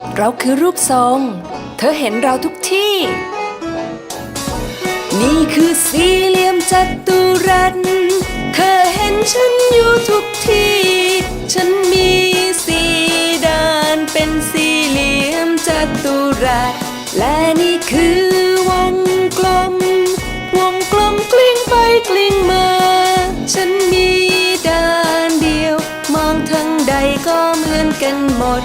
เราคือรูปทรง เธอเห็นเราทุกที่ นี่คือสี่เหลี่ยมจัตุรัส เธอเห็นฉันอยู่ทุกที่ ฉันมีสี่ด้านเป็นสี่เหลี่ยมจัตุรัส และนี่คือวงกลม วงกลมกลิ้งไปกลิ้งมา ฉันมีด้านเดียว มองทางใดก็เหมือนกันหมด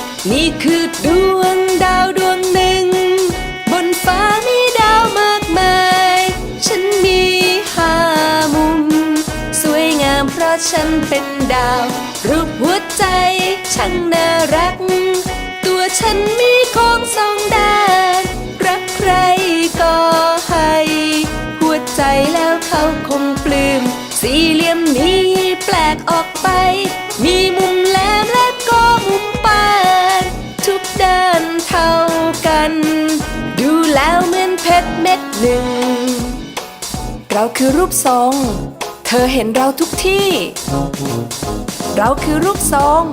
นี่คือดวงดาวดวงหนึ่ง บนฟ้ามีดาวมากมาย ฉันมีห้ามุม สวยงามเพราะฉันเป็นดาว รูปหัวใจช่างน่ารัก ตัวฉันมีโค้งสองด้าน รักใครก็ให้ หัวใจแล้วเขาคงปลื้มสี่เหลี่ยมนี้แปลกออกไป แล้วเหมือนเพชรเม็ดหนึ่ง เราคือรูปทรง เธอเห็นเราทุกที่ เราคือรูปทรง